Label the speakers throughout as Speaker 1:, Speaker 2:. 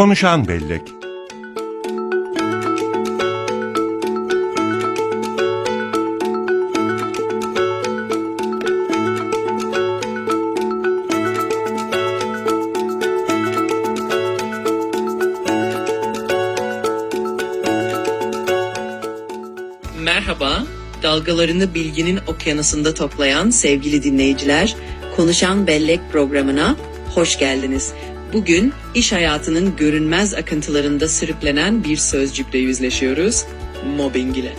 Speaker 1: Konuşan Bellek
Speaker 2: Merhaba, dalgalarını bilginin okyanusunda toplayan sevgili dinleyiciler, Konuşan Bellek programına hoş geldiniz. Bugün iş hayatının görünmez akıntılarında sürüklenen bir sözcükle yüzleşiyoruz, mobbing ile.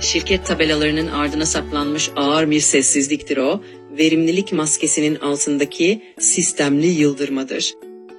Speaker 2: Şirket tabelalarının ardına saplanmış ağır bir sessizliktir o, verimlilik maskesinin altındaki sistemli yıldırmadır.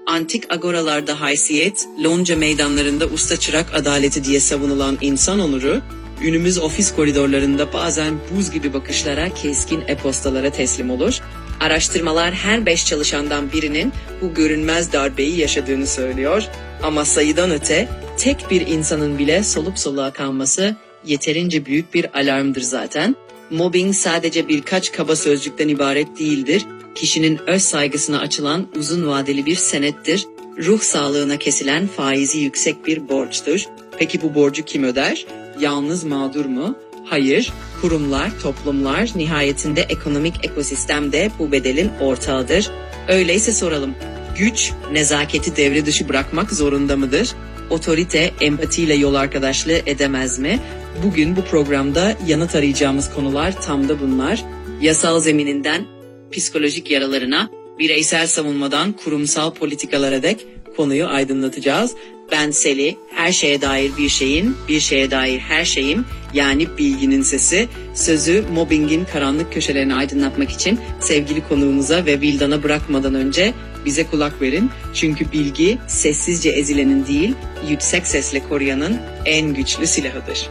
Speaker 2: Antik agoralarda haysiyet, lonca meydanlarında usta çırak adaleti diye savunulan insan onuru, günümüz ofis koridorlarında bazen buz gibi bakışlara, keskin e-postalara teslim olur. Araştırmalar her beş çalışandan birinin bu görünmez darbeyi yaşadığını söylüyor. Ama sayıdan öte tek bir insanın bile solup soluğa kalması yeterince büyük bir alarmdır zaten. Mobbing sadece birkaç kaba sözcükten ibaret değildir. Kişinin öz saygısına açılan uzun vadeli bir senettir. Ruh sağlığına kesilen faizi yüksek bir borçtur. Peki bu borcu kim öder? Yalnız mağdur mu? Hayır, kurumlar, toplumlar, nihayetinde ekonomik ekosistem de bu bedelin ortağıdır. Öyleyse soralım. Güç, nezaketi devre dışı bırakmak zorunda mıdır? Otorite, empatiyle yol arkadaşlığı edemez mi? Bugün bu programda yanıt arayacağımız konular tam da bunlar. Yasal zemininden psikolojik yaralarına, bireysel savunmadan kurumsal politikalara dek konuyu aydınlatacağız. Ben Seli, her şeye dair bir şeyin, bir şeye dair her şeyim, yani bilginin sesi. Sözü mobbingin karanlık köşelerini aydınlatmak için sevgili konuğumuza ve Vildan'a bırakmadan önce bize kulak verin. Çünkü bilgi sessizce ezilenin değil, yüksek sesle koruyanın en güçlü silahıdır.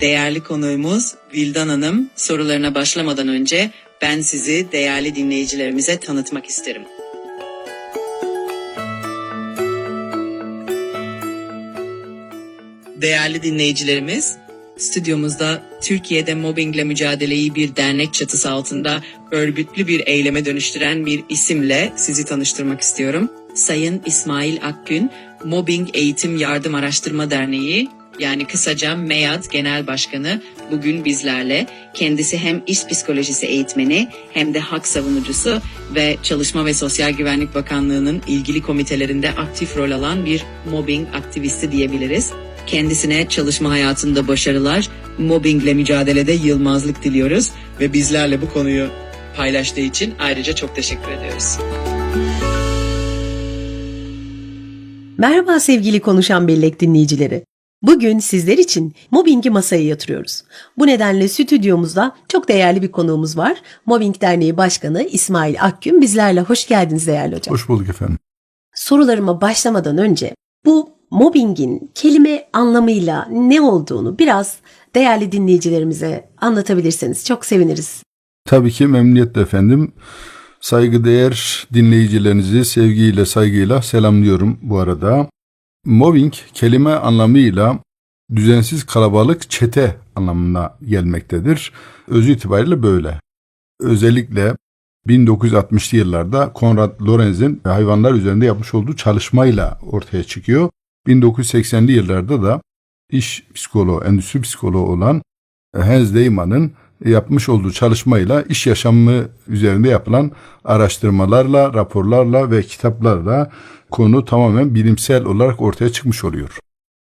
Speaker 2: Değerli konuğumuz Vildan Hanım sorularına başlamadan önce ben sizi değerli dinleyicilerimize tanıtmak isterim. Değerli dinleyicilerimiz, stüdyomuzda Türkiye'de mobbingle mücadeleyi bir dernek çatısı altında örgütlü bir eyleme dönüştüren bir isimle sizi tanıştırmak istiyorum. Sayın İsmail Akgün, Mobbing Eğitim Yardım Araştırma Derneği yani kısaca MEYAD Genel Başkanı bugün bizlerle. Kendisi hem iş psikolojisi eğitmeni hem de hak savunucusu ve Çalışma ve Sosyal Güvenlik Bakanlığı'nın ilgili komitelerinde aktif rol alan bir mobbing aktivisti diyebiliriz. Kendisine çalışma hayatında başarılar, mobbingle mücadelede yılmazlık diliyoruz ve bizlerle bu konuyu paylaştığı için ayrıca çok teşekkür ediyoruz.
Speaker 3: Merhaba sevgili konuşan bellek dinleyicileri. Bugün sizler için mobbingi masaya yatırıyoruz. Bu nedenle stüdyomuzda çok değerli bir konuğumuz var. Mobbing Derneği Başkanı İsmail Akgün bizlerle hoş geldiniz değerli hocam.
Speaker 4: Hoş bulduk efendim.
Speaker 3: Sorularıma başlamadan önce bu mobbingin kelime anlamıyla ne olduğunu biraz değerli dinleyicilerimize anlatabilirseniz çok seviniriz.
Speaker 4: Tabii ki memnuniyetle efendim. Saygıdeğer dinleyicilerinizi sevgiyle, saygıyla selamlıyorum bu arada. Mobbing kelime anlamıyla düzensiz kalabalık çete anlamına gelmektedir. Özü itibariyle böyle. Özellikle 1960'lı yıllarda Konrad Lorenz'in hayvanlar üzerinde yapmış olduğu çalışmayla ortaya çıkıyor. 1980'li yıllarda da iş psikoloğu, endüstri psikoloğu olan Hans Deymann'ın yapmış olduğu çalışmayla iş yaşamı üzerinde yapılan araştırmalarla, raporlarla ve kitaplarla konu tamamen bilimsel olarak ortaya çıkmış oluyor.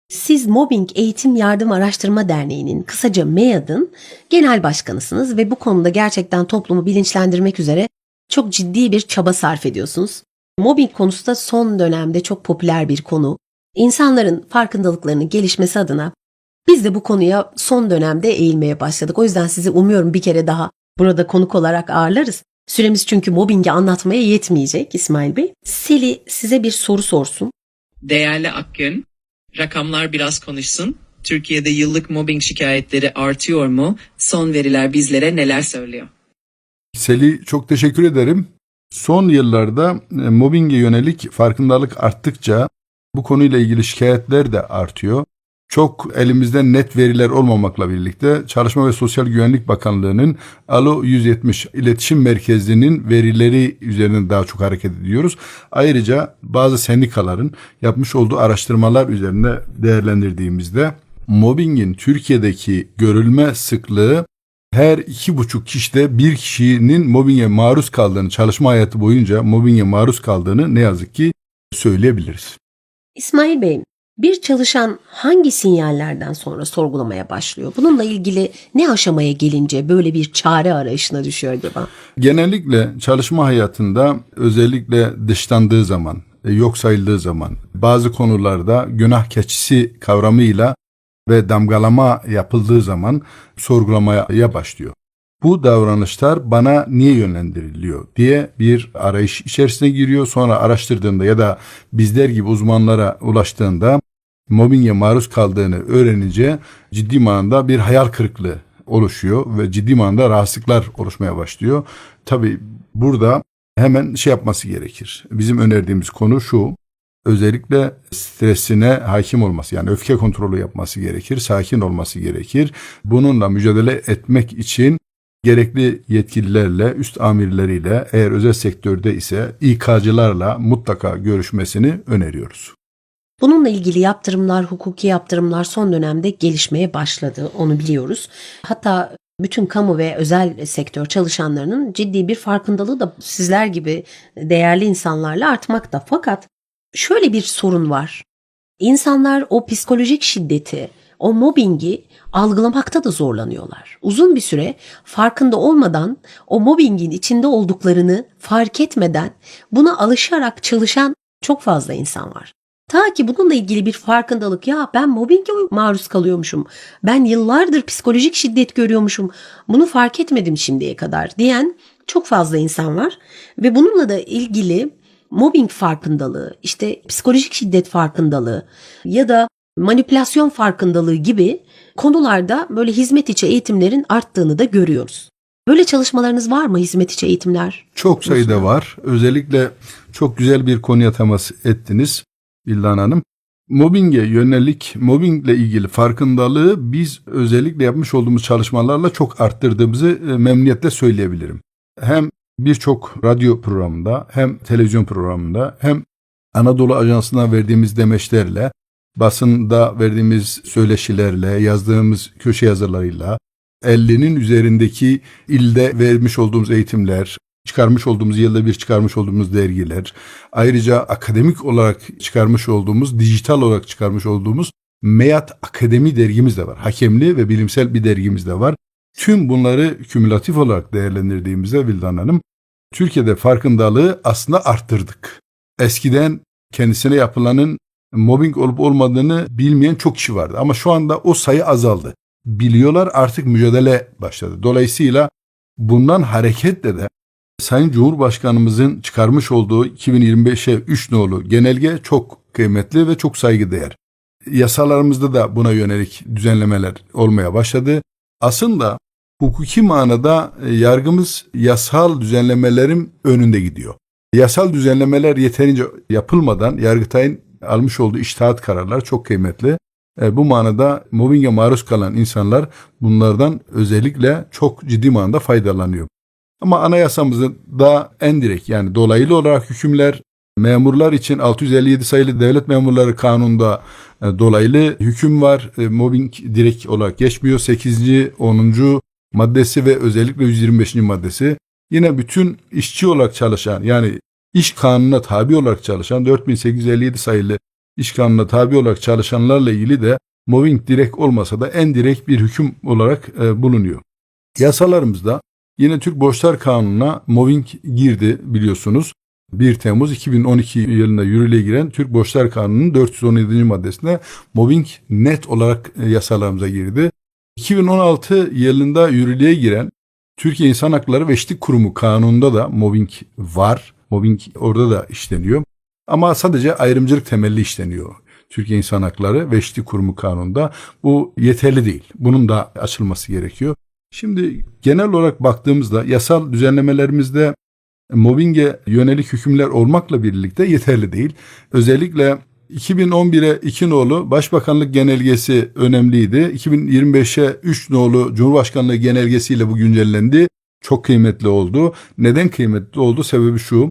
Speaker 3: Siz Mobbing Eğitim Yardım Araştırma Derneği'nin kısaca MEYAD'ın genel başkanısınız ve bu konuda gerçekten toplumu bilinçlendirmek üzere çok ciddi bir çaba sarf ediyorsunuz. Mobbing konusu da son dönemde çok popüler bir konu. İnsanların farkındalıklarının gelişmesi adına biz de bu konuya son dönemde eğilmeye başladık. O yüzden sizi umuyorum bir kere daha burada konuk olarak ağırlarız. Süremiz çünkü mobbingi anlatmaya yetmeyecek İsmail Bey. Seli size bir soru sorsun.
Speaker 2: Değerli Akgün, rakamlar biraz konuşsun. Türkiye'de yıllık mobbing şikayetleri artıyor mu? Son veriler bizlere neler söylüyor?
Speaker 4: Seli çok teşekkür ederim. Son yıllarda e, mobbinge yönelik farkındalık arttıkça bu konuyla ilgili şikayetler de artıyor. çok elimizde net veriler olmamakla birlikte Çalışma ve Sosyal Güvenlik Bakanlığı'nın ALO 170 iletişim merkezinin verileri üzerinden daha çok hareket ediyoruz. Ayrıca bazı sendikaların yapmış olduğu araştırmalar üzerinde değerlendirdiğimizde mobbingin Türkiye'deki görülme sıklığı her iki buçuk kişide bir kişinin mobbinge maruz kaldığını, çalışma hayatı boyunca mobbinge maruz kaldığını ne yazık ki söyleyebiliriz.
Speaker 3: İsmail Bey, bir çalışan hangi sinyallerden sonra sorgulamaya başlıyor? Bununla ilgili ne aşamaya gelince böyle bir çare arayışına düşüyor acaba?
Speaker 4: Genellikle çalışma hayatında özellikle dışlandığı zaman, e, yok sayıldığı zaman bazı konularda günah keçisi kavramıyla ve damgalama yapıldığı zaman sorgulamaya başlıyor. Bu davranışlar bana niye yönlendiriliyor diye bir arayış içerisine giriyor. Sonra araştırdığında ya da bizler gibi uzmanlara ulaştığında mobbinge maruz kaldığını öğrenince ciddi manada bir hayal kırıklığı oluşuyor ve ciddi manada rahatsızlıklar oluşmaya başlıyor. Tabii burada hemen şey yapması gerekir. Bizim önerdiğimiz konu şu. Özellikle stresine hakim olması yani öfke kontrolü yapması gerekir, sakin olması gerekir. Bununla mücadele etmek için gerekli yetkililerle, üst amirleriyle eğer özel sektörde ise İK'cılarla mutlaka görüşmesini öneriyoruz.
Speaker 3: Bununla ilgili yaptırımlar, hukuki yaptırımlar son dönemde gelişmeye başladı. Onu biliyoruz. Hatta bütün kamu ve özel sektör çalışanlarının ciddi bir farkındalığı da sizler gibi değerli insanlarla artmakta. Fakat şöyle bir sorun var. İnsanlar o psikolojik şiddeti, o mobbingi algılamakta da zorlanıyorlar. Uzun bir süre farkında olmadan o mobbingin içinde olduklarını fark etmeden buna alışarak çalışan çok fazla insan var. Ta ki bununla ilgili bir farkındalık ya ben mobbinge maruz kalıyormuşum. Ben yıllardır psikolojik şiddet görüyormuşum. Bunu fark etmedim şimdiye kadar diyen çok fazla insan var. Ve bununla da ilgili mobbing farkındalığı, işte psikolojik şiddet farkındalığı ya da manipülasyon farkındalığı gibi konularda böyle hizmet içi eğitimlerin arttığını da görüyoruz. Böyle çalışmalarınız var mı hizmet içi eğitimler?
Speaker 4: Çok sayıda var. Özellikle çok güzel bir konuya temas ettiniz İlhan Hanım. Mobbinge yönelik, mobbingle ilgili farkındalığı biz özellikle yapmış olduğumuz çalışmalarla çok arttırdığımızı e, memnuniyetle söyleyebilirim. Hem birçok radyo programında hem televizyon programında hem Anadolu Ajansı'na verdiğimiz demeçlerle, basında verdiğimiz söyleşilerle, yazdığımız köşe yazılarıyla, 50'nin üzerindeki ilde vermiş olduğumuz eğitimler, çıkarmış olduğumuz yılda bir çıkarmış olduğumuz dergiler, ayrıca akademik olarak çıkarmış olduğumuz, dijital olarak çıkarmış olduğumuz Meyat Akademi dergimiz de var. Hakemli ve bilimsel bir dergimiz de var. Tüm bunları kümülatif olarak değerlendirdiğimizde Vildan Hanım, Türkiye'de farkındalığı aslında arttırdık. Eskiden kendisine yapılanın mobbing olup olmadığını bilmeyen çok kişi vardı. Ama şu anda o sayı azaldı. Biliyorlar artık mücadele başladı. Dolayısıyla bundan hareketle de Sayın Cumhurbaşkanımızın çıkarmış olduğu 2025'e 3 nolu genelge çok kıymetli ve çok saygıdeğer. Yasalarımızda da buna yönelik düzenlemeler olmaya başladı. Aslında hukuki manada e, yargımız yasal düzenlemelerin önünde gidiyor. Yasal düzenlemeler yeterince yapılmadan Yargıtay'ın almış olduğu iştahat kararlar çok kıymetli. E, bu manada mobbinge maruz kalan insanlar bunlardan özellikle çok ciddi manada faydalanıyor. Ama anayasamızda da en direkt yani dolaylı olarak hükümler memurlar için 657 sayılı devlet memurları kanunda e, dolaylı hüküm var. E, mobbing direkt olarak geçmiyor. 8. 10. maddesi ve özellikle 125. maddesi. Yine bütün işçi olarak çalışan yani iş kanununa tabi olarak çalışan 4857 sayılı iş kanununa tabi olarak çalışanlarla ilgili de mobbing direkt olmasa da en direkt bir hüküm olarak e, bulunuyor. Yasalarımızda yine Türk Borçlar Kanunu'na mobbing girdi biliyorsunuz. 1 Temmuz 2012 yılında yürürlüğe giren Türk Borçlar Kanunu'nun 417. maddesinde mobbing net olarak e, yasalarımıza girdi. 2016 yılında yürürlüğe giren Türkiye İnsan Hakları ve Eşitlik Kurumu kanununda da mobbing var. Mobbing orada da işleniyor. Ama sadece ayrımcılık temelli işleniyor. Türkiye İnsan Hakları ve Kurumu kanununda bu yeterli değil. Bunun da açılması gerekiyor. Şimdi genel olarak baktığımızda yasal düzenlemelerimizde mobbinge yönelik hükümler olmakla birlikte yeterli değil. Özellikle 2011'e 2 nolu Başbakanlık Genelgesi önemliydi. 2025'e 3 nolu Cumhurbaşkanlığı Genelgesiyle bu güncellendi. Çok kıymetli oldu. Neden kıymetli oldu? Sebebi şu.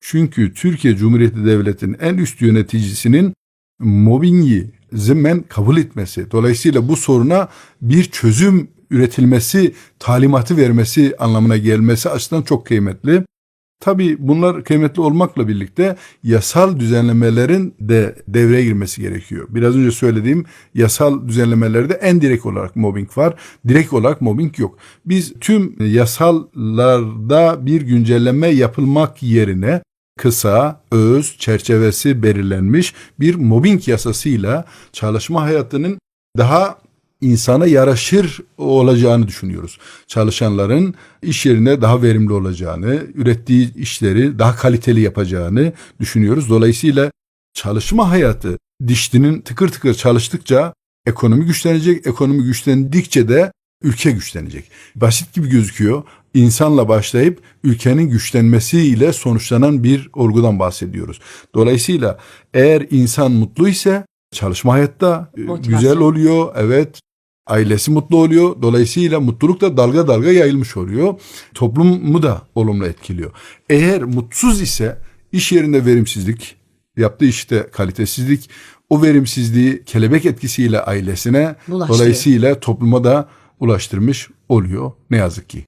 Speaker 4: Çünkü Türkiye Cumhuriyeti Devleti'nin en üst yöneticisinin mobbingi zimmen kabul etmesi. Dolayısıyla bu soruna bir çözüm üretilmesi, talimatı vermesi anlamına gelmesi açısından çok kıymetli. Tabii bunlar kıymetli olmakla birlikte yasal düzenlemelerin de devreye girmesi gerekiyor. Biraz önce söylediğim yasal düzenlemelerde en direkt olarak mobbing var. Direkt olarak mobbing yok. Biz tüm yasallarda bir güncelleme yapılmak yerine kısa, öz, çerçevesi belirlenmiş bir mobbing yasasıyla çalışma hayatının daha insana yaraşır olacağını düşünüyoruz. Çalışanların iş yerine daha verimli olacağını, ürettiği işleri daha kaliteli yapacağını düşünüyoruz. Dolayısıyla çalışma hayatı dişlinin tıkır tıkır çalıştıkça ekonomi güçlenecek, ekonomi güçlendikçe de ülke güçlenecek. Basit gibi gözüküyor. İnsanla başlayıp ülkenin güçlenmesiyle sonuçlanan bir olgudan bahsediyoruz. Dolayısıyla eğer insan mutlu ise çalışma hayatta e,
Speaker 3: Motivasyon.
Speaker 4: güzel oluyor. Evet ailesi mutlu oluyor. Dolayısıyla mutluluk da dalga dalga yayılmış oluyor. Toplumu da olumlu etkiliyor. Eğer mutsuz ise iş yerinde verimsizlik, yaptığı işte kalitesizlik, o verimsizliği kelebek etkisiyle ailesine,
Speaker 3: Bulaştırıyor.
Speaker 4: dolayısıyla topluma da ulaştırmış oluyor ne yazık ki.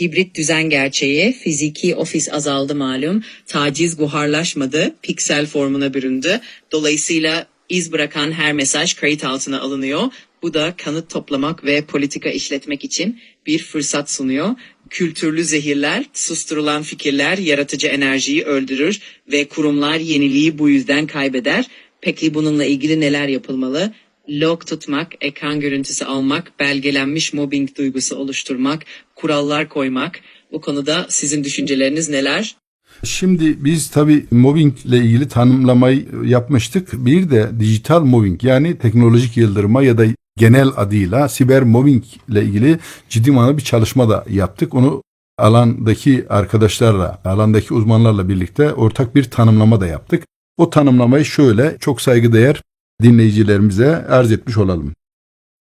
Speaker 2: Hibrit düzen gerçeği, fiziki ofis azaldı malum, taciz buharlaşmadı, piksel formuna büründü. Dolayısıyla iz bırakan her mesaj kayıt altına alınıyor. Bu da kanıt toplamak ve politika işletmek için bir fırsat sunuyor. Kültürlü zehirler, susturulan fikirler yaratıcı enerjiyi öldürür ve kurumlar yeniliği bu yüzden kaybeder. Peki bununla ilgili neler yapılmalı? Log tutmak, ekran görüntüsü almak, belgelenmiş mobbing duygusu oluşturmak, kurallar koymak. Bu konuda sizin düşünceleriniz neler?
Speaker 4: Şimdi biz tabii mobbing ile ilgili tanımlamayı yapmıştık. Bir de dijital mobbing yani teknolojik yıldırma ya da genel adıyla siber mobbing ile ilgili ciddi manada bir çalışma da yaptık. Onu alandaki arkadaşlarla, alandaki uzmanlarla birlikte ortak bir tanımlama da yaptık. O tanımlamayı şöyle çok saygıdeğer dinleyicilerimize arz etmiş olalım.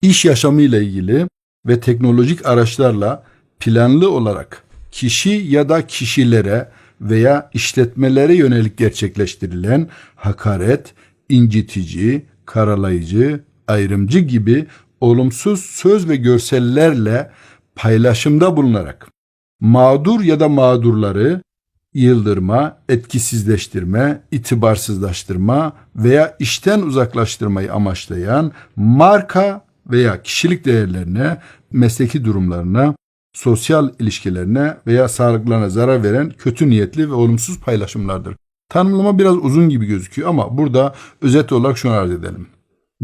Speaker 4: İş yaşamı ile ilgili ve teknolojik araçlarla planlı olarak kişi ya da kişilere veya işletmelere yönelik gerçekleştirilen hakaret, incitici, karalayıcı, ayrımcı gibi olumsuz söz ve görsellerle paylaşımda bulunarak mağdur ya da mağdurları yıldırma, etkisizleştirme, itibarsızlaştırma veya işten uzaklaştırmayı amaçlayan marka veya kişilik değerlerine, mesleki durumlarına, sosyal ilişkilerine veya sağlıklarına zarar veren kötü niyetli ve olumsuz paylaşımlardır. Tanımlama biraz uzun gibi gözüküyor ama burada özet olarak şunu arz edelim.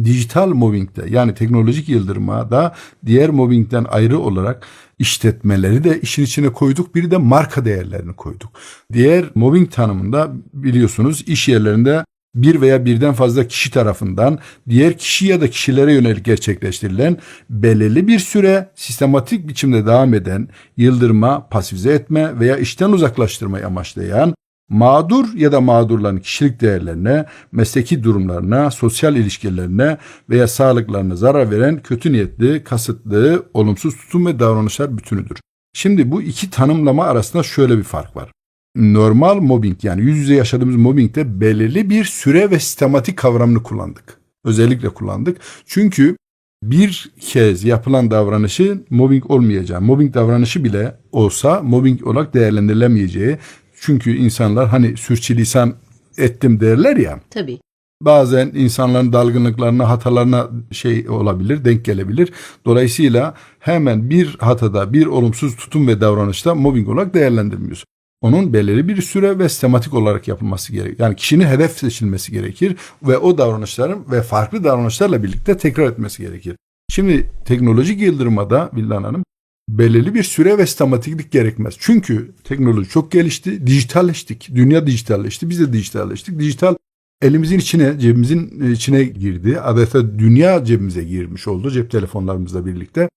Speaker 4: Dijital mobbingde yani teknolojik yıldırmada diğer mobbingden ayrı olarak işletmeleri de işin içine koyduk. Bir de marka değerlerini koyduk. Diğer mobbing tanımında biliyorsunuz iş yerlerinde bir veya birden fazla kişi tarafından diğer kişi ya da kişilere yönelik gerçekleştirilen belirli bir süre sistematik biçimde devam eden yıldırma, pasifize etme veya işten uzaklaştırmayı amaçlayan mağdur ya da mağdurların kişilik değerlerine, mesleki durumlarına, sosyal ilişkilerine veya sağlıklarına zarar veren kötü niyetli, kasıtlı, olumsuz tutum ve davranışlar bütünüdür. Şimdi bu iki tanımlama arasında şöyle bir fark var. Normal mobbing yani yüz yüze yaşadığımız mobbingde belirli bir süre ve sistematik kavramını kullandık. Özellikle kullandık. Çünkü bir kez yapılan davranışı mobbing olmayacağı, mobbing davranışı bile olsa mobbing olarak değerlendirilemeyeceği. Çünkü insanlar hani sürçülisan ettim derler ya.
Speaker 3: Tabii.
Speaker 4: Bazen insanların dalgınlıklarına, hatalarına şey olabilir, denk gelebilir. Dolayısıyla hemen bir hatada, bir olumsuz tutum ve davranışta mobbing olarak değerlendirmiyoruz. Onun belirli bir süre ve sistematik olarak yapılması gerekir. Yani kişinin hedef seçilmesi gerekir ve o davranışların ve farklı davranışlarla birlikte tekrar etmesi gerekir. Şimdi teknolojik yıldırmada Vildan Hanım belirli bir süre ve sistematiklik gerekmez. Çünkü teknoloji çok gelişti, dijitalleştik. Dünya dijitalleşti, biz de dijitalleştik. Dijital elimizin içine, cebimizin içine girdi. Adeta dünya cebimize girmiş oldu cep telefonlarımızla birlikte.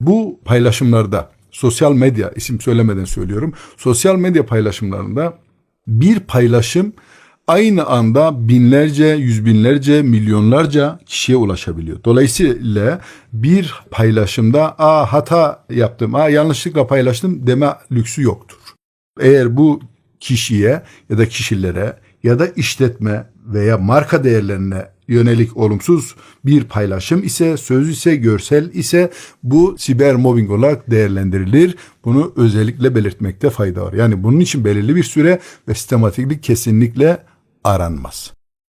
Speaker 4: Bu paylaşımlarda sosyal medya isim söylemeden söylüyorum. Sosyal medya paylaşımlarında bir paylaşım aynı anda binlerce, yüz binlerce, milyonlarca kişiye ulaşabiliyor. Dolayısıyla bir paylaşımda aa hata yaptım, aa yanlışlıkla paylaştım deme lüksü yoktur. Eğer bu kişiye ya da kişilere ya da işletme veya marka değerlerine yönelik olumsuz bir paylaşım ise, söz ise, görsel ise bu siber mobbing olarak değerlendirilir. Bunu özellikle belirtmekte fayda var. Yani bunun için belirli bir süre ve sistematiklik kesinlikle aranmaz.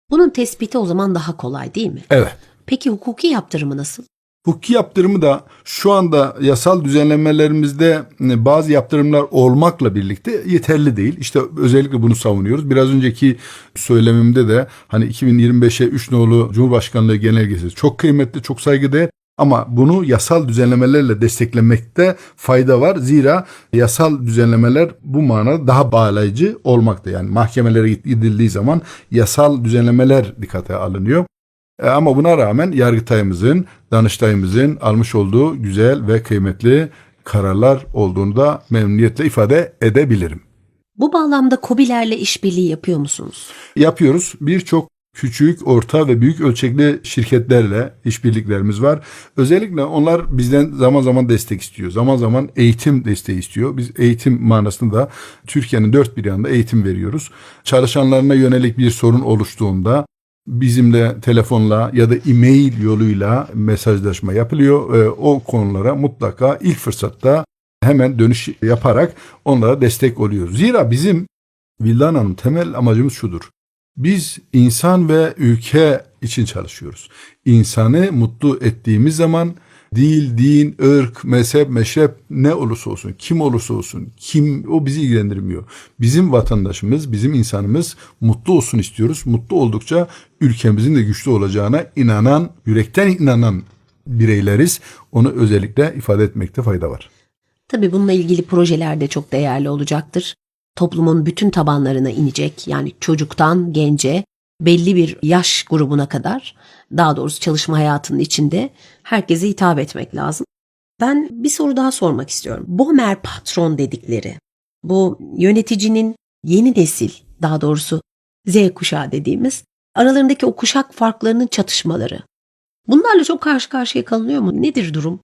Speaker 3: Bunun tespiti o zaman daha kolay değil mi?
Speaker 4: Evet.
Speaker 3: Peki hukuki yaptırımı nasıl?
Speaker 4: Hukuki yaptırımı da şu anda yasal düzenlemelerimizde e, bazı yaptırımlar olmakla birlikte yeterli değil. İşte özellikle bunu savunuyoruz. Biraz önceki söylemimde de hani 2025'e 3 nolu Cumhurbaşkanlığı genelgesi çok kıymetli, çok saygıdeğer. Ama bunu yasal düzenlemelerle desteklemekte fayda var. Zira yasal düzenlemeler bu manada daha bağlayıcı olmakta. Yani mahkemelere gidildiği zaman yasal düzenlemeler dikkate alınıyor. E, Ama buna rağmen Yargıtay'ımızın, Danıştay'ımızın almış olduğu güzel ve kıymetli kararlar olduğunu da memnuniyetle ifade edebilirim.
Speaker 3: Bu bağlamda KOBİ'lerle işbirliği yapıyor musunuz?
Speaker 4: Yapıyoruz. Birçok küçük, orta ve büyük ölçekli şirketlerle işbirliklerimiz var. Özellikle onlar bizden zaman zaman destek istiyor. Zaman zaman eğitim desteği istiyor. Biz eğitim manasında Türkiye'nin dört bir yanında eğitim veriyoruz. Çalışanlarına yönelik bir sorun oluştuğunda bizimle telefonla ya da e-mail yoluyla mesajlaşma yapılıyor. Ee, o konulara mutlaka ilk fırsatta hemen dönüş yaparak onlara destek oluyoruz. Zira bizim Vildan Hanım temel amacımız şudur. Biz insan ve ülke için çalışıyoruz. İnsanı mutlu ettiğimiz zaman dil, din, ırk, mezhep, meşrep ne olursa olsun, kim olursa olsun, kim o bizi ilgilendirmiyor. Bizim vatandaşımız, bizim insanımız mutlu olsun istiyoruz. Mutlu oldukça ülkemizin de güçlü olacağına inanan, yürekten inanan bireyleriz. Onu özellikle ifade etmekte fayda var.
Speaker 3: Tabii bununla ilgili projeler de çok değerli olacaktır. Toplumun bütün tabanlarına inecek yani çocuktan gence belli bir yaş grubuna kadar daha doğrusu çalışma hayatının içinde herkese hitap etmek lazım. Ben bir soru daha sormak istiyorum. Bomer patron dedikleri bu yöneticinin yeni nesil daha doğrusu Z kuşağı dediğimiz aralarındaki o kuşak farklarının çatışmaları. Bunlarla çok karşı karşıya kalınıyor mu? Nedir durum?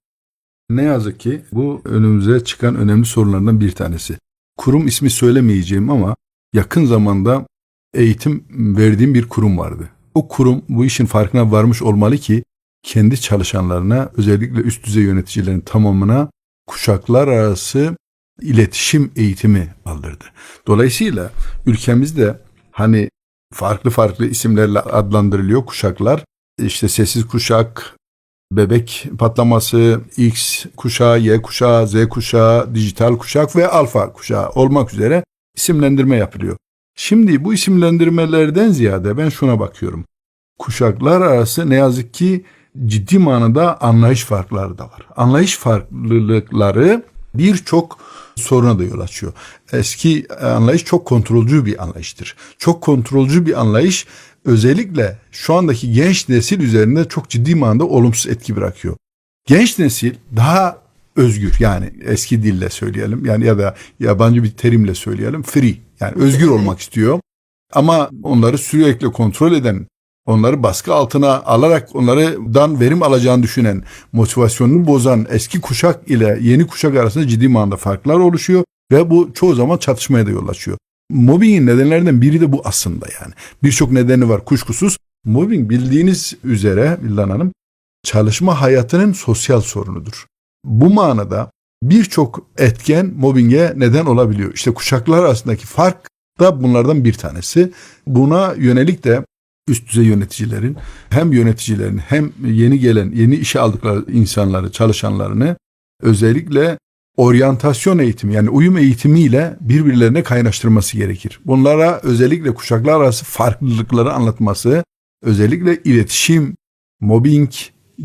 Speaker 4: Ne yazık ki bu önümüze çıkan önemli sorunlardan bir tanesi. Kurum ismi söylemeyeceğim ama yakın zamanda eğitim verdiğim bir kurum vardı. O kurum bu işin farkına varmış olmalı ki kendi çalışanlarına özellikle üst düzey yöneticilerin tamamına kuşaklar arası iletişim eğitimi aldırdı. Dolayısıyla ülkemizde hani farklı farklı isimlerle adlandırılıyor kuşaklar. İşte sessiz kuşak, bebek patlaması, X kuşağı, Y kuşağı, Z kuşağı, dijital kuşak ve alfa kuşağı olmak üzere isimlendirme yapılıyor. Şimdi bu isimlendirmelerden ziyade ben şuna bakıyorum. Kuşaklar arası ne yazık ki ciddi manada anlayış farkları da var. Anlayış farklılıkları birçok soruna da yol açıyor. Eski anlayış çok kontrolcü bir anlayıştır. Çok kontrolcü bir anlayış özellikle şu andaki genç nesil üzerinde çok ciddi manada olumsuz etki bırakıyor. Genç nesil daha özgür yani eski dille söyleyelim yani ya da yabancı bir terimle söyleyelim free yani özgür olmak istiyor. Ama onları sürekli kontrol eden, onları baskı altına alarak onlardan verim alacağını düşünen, motivasyonunu bozan eski kuşak ile yeni kuşak arasında ciddi manada farklar oluşuyor ve bu çoğu zaman çatışmaya da yol açıyor. Mobbingin nedenlerinden biri de bu aslında yani. Birçok nedeni var kuşkusuz. Mobbing bildiğiniz üzere Vildan Hanım çalışma hayatının sosyal sorunudur. Bu manada birçok etken mobbinge neden olabiliyor. İşte kuşaklar arasındaki fark da bunlardan bir tanesi. Buna yönelik de üst düzey yöneticilerin hem yöneticilerin hem yeni gelen yeni işe aldıkları insanları çalışanlarını özellikle oryantasyon eğitimi yani uyum eğitimiyle birbirlerine kaynaştırması gerekir. Bunlara özellikle kuşaklar arası farklılıkları anlatması, özellikle iletişim, mobbing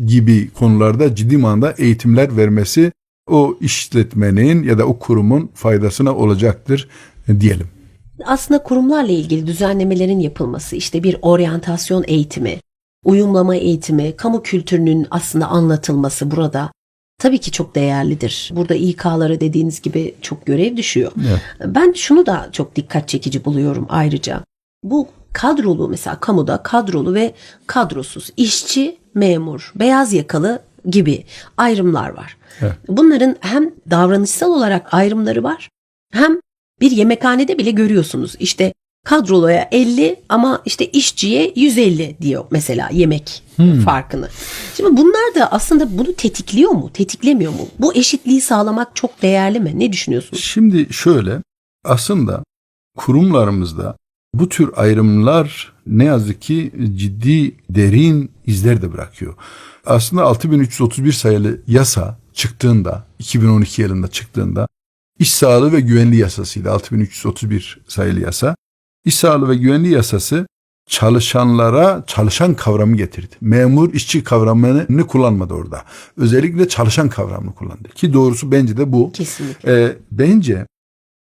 Speaker 4: gibi konularda ciddi manada eğitimler vermesi o işletmenin ya da o kurumun faydasına olacaktır diyelim.
Speaker 3: Aslında kurumlarla ilgili düzenlemelerin yapılması, işte bir oryantasyon eğitimi, uyumlama eğitimi, kamu kültürünün aslında anlatılması burada tabii ki çok değerlidir. Burada İK'lara dediğiniz gibi çok görev düşüyor.
Speaker 4: Evet.
Speaker 3: Ben şunu da çok dikkat çekici buluyorum ayrıca. Bu kadrolu mesela kamuda kadrolu ve kadrosuz, işçi, memur, beyaz yakalı gibi ayrımlar var.
Speaker 4: Evet.
Speaker 3: Bunların hem davranışsal olarak ayrımları var hem bir yemekhanede bile görüyorsunuz. İşte kadroluya 50 ama işte işçiye 150 diyor mesela yemek farkını. Şimdi bunlar da aslında bunu tetikliyor mu, tetiklemiyor mu? Bu eşitliği sağlamak çok değerli mi? Ne düşünüyorsunuz?
Speaker 4: Şimdi şöyle aslında kurumlarımızda bu tür ayrımlar ne yazık ki ciddi derin izler de bırakıyor. Aslında 6331 sayılı yasa çıktığında 2012 yılında çıktığında İş Sağlığı ve Güvenliği Yasasıyla 6331 sayılı yasa İş Sağlığı ve Güvenliği Yasası çalışanlara çalışan kavramı getirdi. Memur işçi kavramını kullanmadı orada. Özellikle çalışan kavramını kullandı. Ki doğrusu bence de bu.
Speaker 3: Kesinlikle.
Speaker 4: E, bence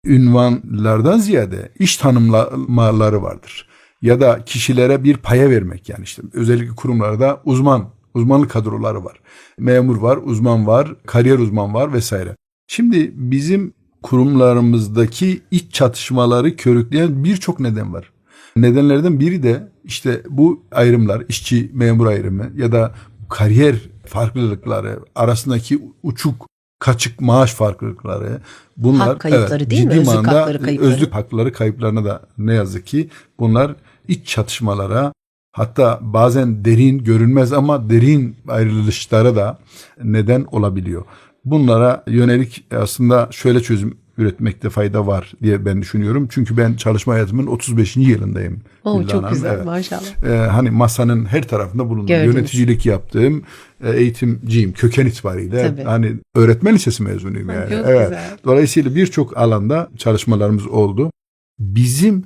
Speaker 4: ünvanlardan ziyade iş tanımlamaları vardır. Ya da kişilere bir paya vermek yani işte özellikle kurumlarda uzman, uzmanlık kadroları var. Memur var, uzman var, kariyer uzman var vesaire. Şimdi bizim kurumlarımızdaki iç çatışmaları körükleyen birçok neden var. Nedenlerden biri de işte bu ayrımlar, işçi memur ayrımı ya da kariyer farklılıkları arasındaki uçuk kaçık maaş farklılıkları bunlar
Speaker 3: Hak kayıpları değil mi?
Speaker 4: ciddi
Speaker 3: Özlük
Speaker 4: manada
Speaker 3: hakları kayıpları.
Speaker 4: özlük hakları kayıplarına da ne yazık ki bunlar iç çatışmalara hatta bazen derin görünmez ama derin ayrılışlara da neden olabiliyor. Bunlara yönelik aslında şöyle çözüm üretmekte fayda var diye ben düşünüyorum. Çünkü ben çalışma hayatımın 35. yılındayım.
Speaker 3: Oo, çok
Speaker 4: Hanım.
Speaker 3: güzel
Speaker 4: Evet.
Speaker 3: maşallah.
Speaker 4: Ee, hani masanın her tarafında bulundum.
Speaker 3: Gördünüz.
Speaker 4: Yöneticilik yaptığım, e, eğitimciyim köken itibariyle.
Speaker 3: Tabii.
Speaker 4: Hani öğretmen lisesi mezunuyum yani.
Speaker 3: Çok
Speaker 4: evet.
Speaker 3: güzel.
Speaker 4: Dolayısıyla birçok alanda çalışmalarımız oldu. Bizim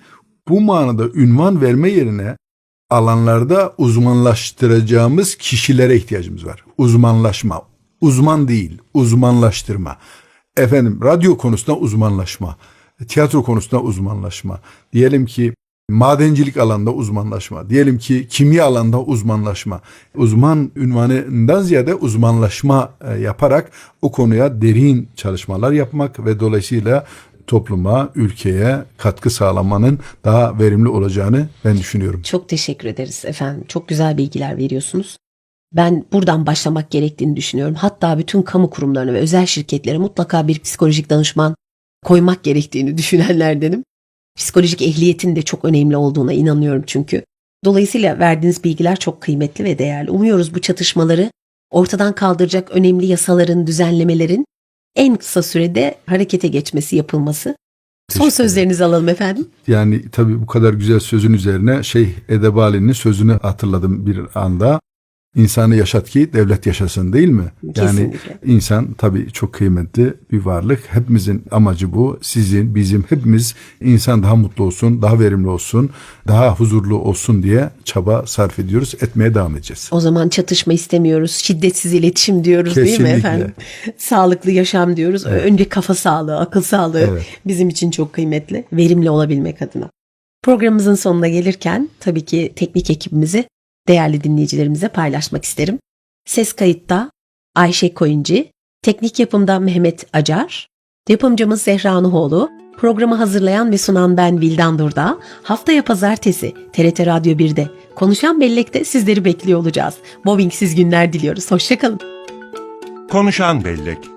Speaker 4: bu manada ünvan verme yerine alanlarda uzmanlaştıracağımız kişilere ihtiyacımız var. Uzmanlaşma. Uzman değil, uzmanlaştırma. Efendim radyo konusunda uzmanlaşma. Tiyatro konusunda uzmanlaşma. Diyelim ki madencilik alanda uzmanlaşma. Diyelim ki kimya alanda uzmanlaşma. Uzman ünvanından ziyade uzmanlaşma e, yaparak o konuya derin çalışmalar yapmak ve dolayısıyla topluma, ülkeye katkı sağlamanın daha verimli olacağını ben düşünüyorum.
Speaker 3: Çok teşekkür ederiz efendim. Çok güzel bilgiler veriyorsunuz. Ben buradan başlamak gerektiğini düşünüyorum. Hatta bütün kamu kurumlarına ve özel şirketlere mutlaka bir psikolojik danışman koymak gerektiğini düşünenlerdenim. Psikolojik ehliyetin de çok önemli olduğuna inanıyorum çünkü. Dolayısıyla verdiğiniz bilgiler çok kıymetli ve değerli. Umuyoruz bu çatışmaları ortadan kaldıracak önemli yasaların, düzenlemelerin en kısa sürede harekete geçmesi, yapılması. Son sözlerinizi alalım efendim.
Speaker 4: Yani tabii bu kadar güzel sözün üzerine şey Edebali'nin sözünü hatırladım bir anda. İnsanı yaşat ki devlet yaşasın değil mi? Yani
Speaker 3: Kesinlikle.
Speaker 4: insan tabii çok kıymetli bir varlık. Hepimizin amacı bu. Sizin, bizim hepimiz insan daha mutlu olsun, daha verimli olsun, daha huzurlu olsun diye çaba sarf ediyoruz. Etmeye devam edeceğiz.
Speaker 3: O zaman çatışma istemiyoruz, şiddetsiz iletişim diyoruz değil mi
Speaker 4: Kesinlikle.
Speaker 3: efendim? Sağlıklı yaşam diyoruz. Önce kafa sağlığı, akıl sağlığı
Speaker 4: Evet.
Speaker 3: bizim için çok kıymetli. Verimli olabilmek adına. Programımızın sonuna gelirken tabii ki teknik ekibimizi değerli dinleyicilerimize paylaşmak isterim. Ses kayıtta Ayşe Koyuncu, teknik yapımda Mehmet Acar, yapımcımız Zehra Nuhoğlu, programı hazırlayan ve sunan ben Vildan Durda. Haftaya pazartesi TRT Radyo 1'de Konuşan Bellek'te sizleri bekliyor olacağız. Mobbingsiz günler diliyoruz. Hoşçakalın.
Speaker 1: Konuşan Bellek